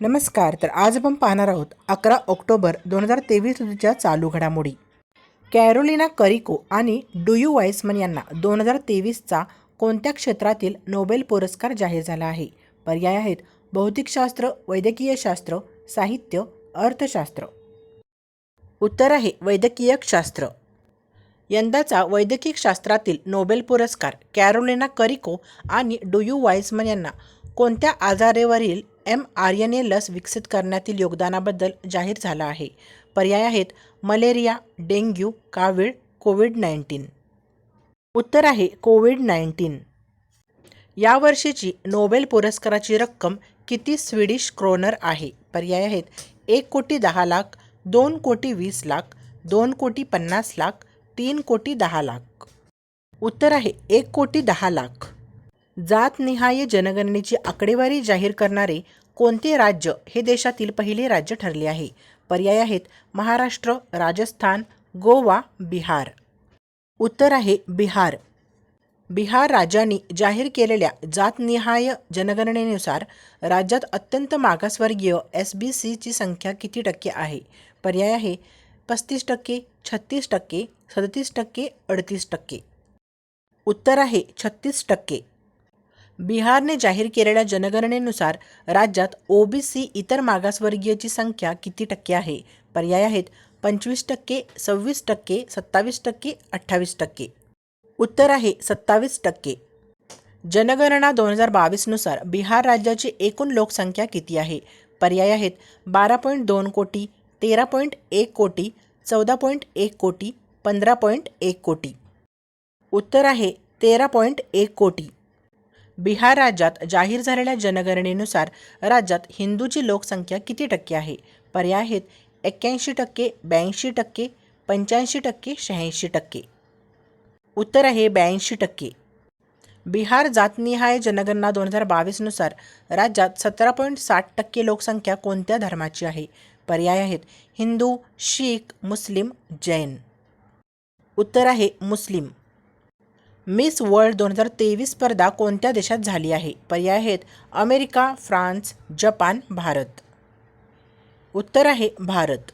नमस्कार तर आज आपण पाहणार आहोत अकरा ऑक्टोबर दोन हजार तेवीस रोजीच्या चालू घडामोडी. कॅरोलिना करिको आणि डुयू वाईसमन यांना दोन हजार तेवीसचा कोणत्या क्षेत्रातील नोबेल पुरस्कार जाहीर झाला आहे? पर्याय आहेत भौतिकशास्त्र वैद्यकीय शास्त्र साहित्य अर्थशास्त्र. उत्तर आहे वैद्यकीय शास्त्र. यंदाचा वैद्यकीय शास्त्रातील नोबेल पुरस्कार कॅरोलिना करिको आणि डुयू वाईसमन यांना कोणत्या आजारेवरील एम आर एन ए लस विकसित करण्यातील योगदानाबद्दल जाहीर झाला आहे. पर्याय आहेत मलेरिया डेंग्यू कावीळ कोविड नाईन्टीन. उत्तर आहे कोविड नाईन्टीन. यावर्षीची नोबेल पुरस्काराची रक्कम किती स्वीडिश क्रोनर आहे? पर्याय आहेत एक कोटी दहा लाख दोन कोटी वीस लाख दोन कोटी पन्नास लाख तीन कोटी दहा लाख. उत्तर आहे एक कोटी दहा लाख. जातनिहाय जनगणनेची आकडेवारी जाहीर करणारे कोणते राज्य हे देशातील पहिले राज्य ठरले आहे? पर्याय आहेत महाराष्ट्र राजस्थान गोवा बिहार. उत्तर आहे बिहार. बिहार राज्यांनी जाहीर केलेल्या जातनिहाय जनगणनेनुसार राज्यात अत्यंत मागासवर्गीय एस बी सीची संख्या किती टक्के आहे? पर्याय आहे पस्तीस टक्के छत्तीस टक्के सदतीस टक्के अडतीस टक्के. उत्तर आहे छत्तीस टक्के. बिहारने जाहीर केलेल्या जनगणनेनुसार राज्यात ओबीसी इतर मागासवर्गीयची संख्या किती टक्के आहे? पर्याय आहेत पंचवीस टक्के सव्वीस टक्के सत्तावीस टक्के अठ्ठावीस टक्के. उत्तर आहे सत्तावीस टक्के. जनगणना दोन हजार बावीसनुसार बिहार राज्याची एकूण लोकसंख्या किती आहे? पर्याय आहेत बारा पॉईंट दोन कोटी तेरा पॉईंट एक कोटी चौदा पॉईंट एक कोटी पंधरा पॉईंट एक कोटी. उत्तर आहे तेरा पॉईंट एक कोटी. बिहार राज्यात जाहीर झालेल्या जनगणनेनुसार राज्यात हिंदूची लोकसंख्या किती टक्के आहे? पर्याय आहेत एक्क्याऐंशी टक्के ब्याऐंशी टक्के पंच्याऐंशी टक्के शहाऐंशी टक्के. उत्तर आहे ब्याऐंशी टक्के. बिहार जातनिहाय जनगणना दोन हजार बावीसनुसार राज्यात सतरा पॉईंट साठ टक्के लोकसंख्या कोणत्या धर्माची आहे? पर्याय आहेत हिंदू शीख मुस्लिम जैन. उत्तर आहे मुस्लिम. मिस वर्ल्ड दोन हजार तेवीस स्पर्धा कोणत्या देशात झाली आहे? पर्याय आहेत अमेरिका फ्रान्स जपान भारत. उत्तर आहे भारत.